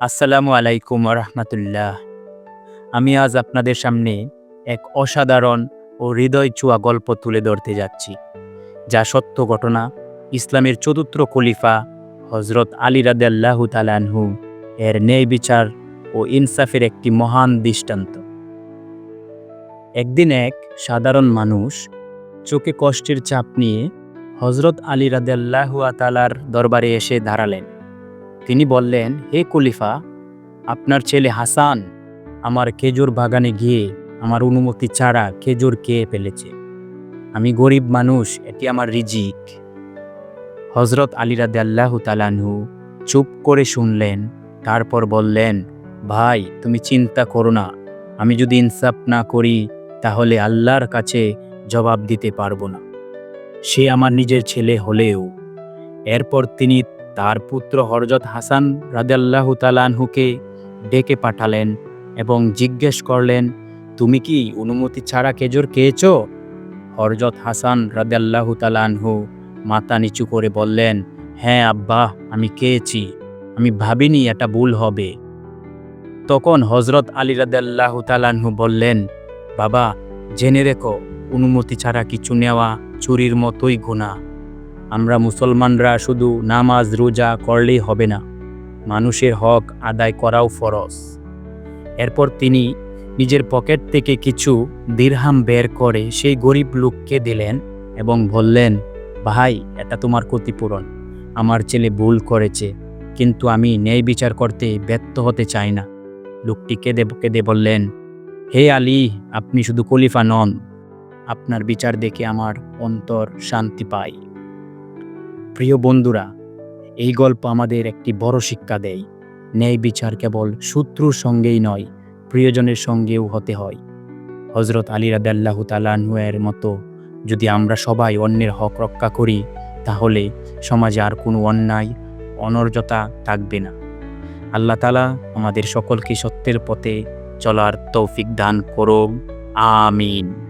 আসসালামু আলাইকুম রহমতুল্লাহ আমি আজ আপনাদের সামনে এক অসাধারণ ও হৃদয় চুয়া গল্প তুলে ধরতে যাচ্ছি, যা সত্য ঘটনা ইসলামের চতুর্থ খলিফা হজরত আলী রাদাল্লাহু তালানহু এর ন্যায় বিচার ও ইনসাফের একটি মহান দৃষ্টান্ত। একদিন এক সাধারণ মানুষ চোখে কষ্টের চাপ নিয়ে হজরত আলী রাদাল্লাহু তালার দরবারে এসে দাঁড়ালেন। তিনি বললেন, হে খলিফা, আপনার ছেলে হাসান আমার খেজুর বাগানে গিয়ে আমার অনুমতি ছাড়া খেজুর খেয়ে ফেলেছে। আমি গরিব মানুষ, এটি আমার রিজিক। হজরত আলীরাদে আল্লাহ তালানহু চুপ করে শুনলেন, তারপর বললেন, ভাই, তুমি চিন্তা করো না। আমি যদি ইনসাফ না করি, তাহলে আল্লাহর কাছে জবাব দিতে পারব না। সে আমার নিজের ছেলে হলেও। এরপর তিনি তার পুত্র হরজত হাসান রাজাল্লাহ তালানহুকে ডেকে পাঠালেন এবং জিজ্ঞেস করলেন, তুমি কি অনুমতি ছাড়া খেজুর খেয়েছ? হরজত হাসান রাজাল্লাহ তালানহু মাথা নিচু করে বললেন হ্যাঁ আব্বা, আমি খেয়েছি। আমি ভাবিনি এটা ভুল হবে। তখন হজরত আলী রাদাল্লাহ তালানহু বললেন, বাবা, জেনে রেখো অনুমতি ছাড়া কিছু নেওয়া চুরির মতোই গুণা। আমরা মুসলমানরা শুধু নামাজ, রোজা করলেই হবে না। মানুষের হক আদায় করাও ফরজ। এরপর তিনি নিজের পকেট থেকে কিছু দিরহাম বের করে সেই গরিব লোককে দিলেন এবং বললেন, ভাই, এটা তোমার ক্ষতিপূরণ। আমার ছেলে ভুল করেছে, কিন্তু আমি ন্যায় বিচার করতে ব্যর্থ হতে চাই না। লোকটি কেঁদে কেঁদে বললেন, হে আলী, আপনি শুধু খলিফা নন আপনার বিচার দেখে আমার অন্তর শান্তি পায়। প্রিয় বন্ধুরা, এই গল্প আমাদের একটি বড় শিক্ষা দেয়। ন্যায় বিচার কেবল শত্রুর সঙ্গেই নয়, প্রিয়জনের সঙ্গেও হতে হয়। হজরত আলী রাদাল্লাহ তালাহুয়ের মতো যদি আমরা সবাই অন্যের হক রক্ষা করি, তাহলে সমাজে আর কোনো অন্যায়, অনর্যতা থাকবে না। আল্লাহ তালা আমাদের সকলকে সত্যের পথে চলার তৌফিক দান করুন আমিন।